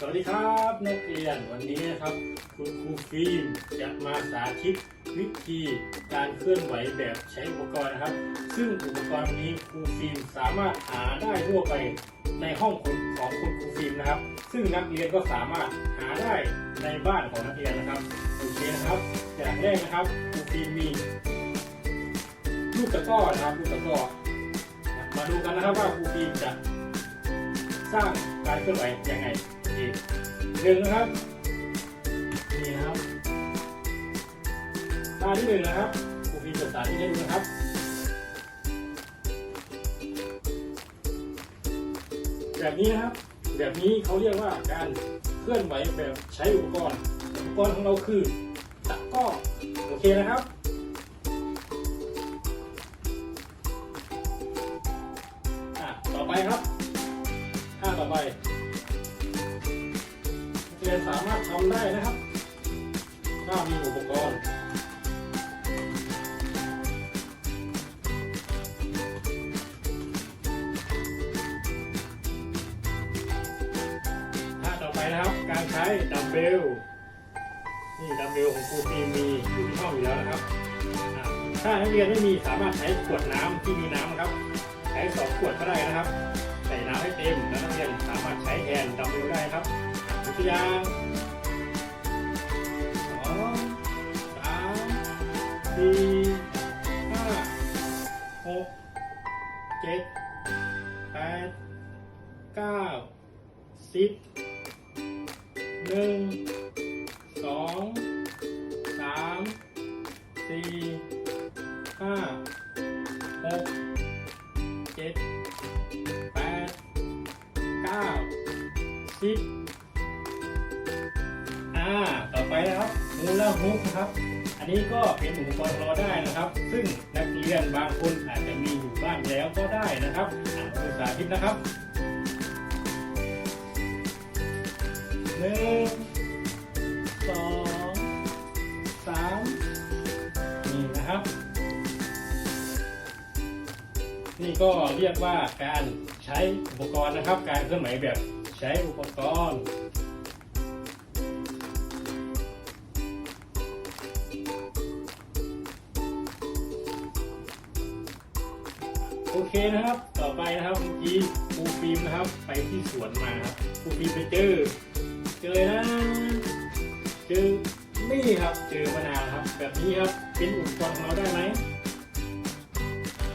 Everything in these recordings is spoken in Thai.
สวัสดีครับนักเรียนวันนี้นะครับ คุณครูฟิล์มจะมาสาธิตวิธีการเคลื่อนไหวแบบใช้อุปกรณ์นะครับ ซึ่งอุปกรณ์นี้ครูฟิล์มสามารถหาได้ทั่วไปในห้องคุณของคุณครูฟิล์มนะครับ ซึ่งนักเรียนก็สามารถหาได้ในบ้านของนักเรียนนะครับโอเคนะครับอย่างแรกนะครับครูฟิล์มมีลูกตะกร้อนะครับลูกตะกร้อมาดูกันนะครับว่าครูฟิล์มจะสร้างการเคลื่อนไหวยังไง อีกหนึ่งนะครับ นี่นะครับท่าที่หนึ่งนะครับครูฟิล์มจะสาธิตให้ดูนะครับแบบนี้นะครับ แบบนี้เขาเรียกว่าการเคลื่อนไหวแบบใช้อุปกรณ์ อุปกรณ์ของเราคือตะก้อโอเคนะครับอะต่อไปครับท่าต่อไป รียนสามารถทำได้นะครับ ถ้ามีอุปกรณ์ท่าต่อไปนะครับ การใช้ดัมเบล นี่ดัมเบลของครูฟิมมีอยู่ที่ห้องอยู่แล้วนะครับ ถ้านักเรียนไม่มีสามารถใช้ขวดน้ำที่มีน้ำนะครับ ใช้สองขวดก็ได้นะครับ ใส่น้ำให้เต็มแล้วนักเรียนสามารถใช้แทนดัมเบล ตัวอย่างสองสามสี่ห้าหกเจ็ดแปดเก้าสิบหนึ่งสองสามสี่ห้าหกเจ็ดแปดเก้าสิบ ต่อไปนะครับมูลฮุกนะครับ อันนี้ก็เป็นอุปกรณ์รอได้นะครับ ซึ่งนักเรียนบางคนอาจจะมีอยู่บ้านแล้วก็ได้นะครับอ่ามาดูสาธิตนะครับหนึ่งสองสามนี่นะครับ นี่ก็เรียกว่าการใช้อุปกรณ์นะครับ การเคลื่อนไหวแบบใช้อุปกรณ์ โอเคนะครับ ต่อไปนะครับเมื่อกี้ครูฟิล์มนะครับ ไปที่สวนมาครับครูฟิล์มไปเจอ เจอนะเจอนี่ครับ เจอมะนาวครับ แบบนี้ครับ เป็นอุปกรณ์ของเราได้ไหม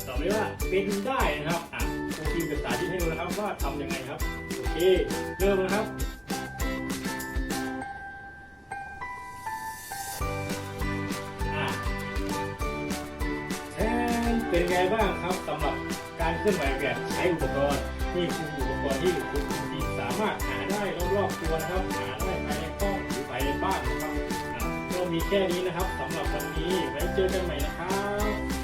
ตอบเลยว่าเป็นได้นะครับอะครูฟิล์มจะสาธิตให้ดูนะครับว่าทำยังไงครับ โอเค เริ่มนะครับแทนเป็นไงบ้างครับส เคลื่อนไหวแบบใช้อุปกรณ์นี่คืออุปกรณ์ที่คุณครูฟิล์มสามารถหาได้รอบๆตัวนะครับหาได้ภายในห้องหรือภายในบ้านนะครับก็มีแค่นี้นะครับสำหรับวันนี้ไว้เจอกันใหม่นะครับ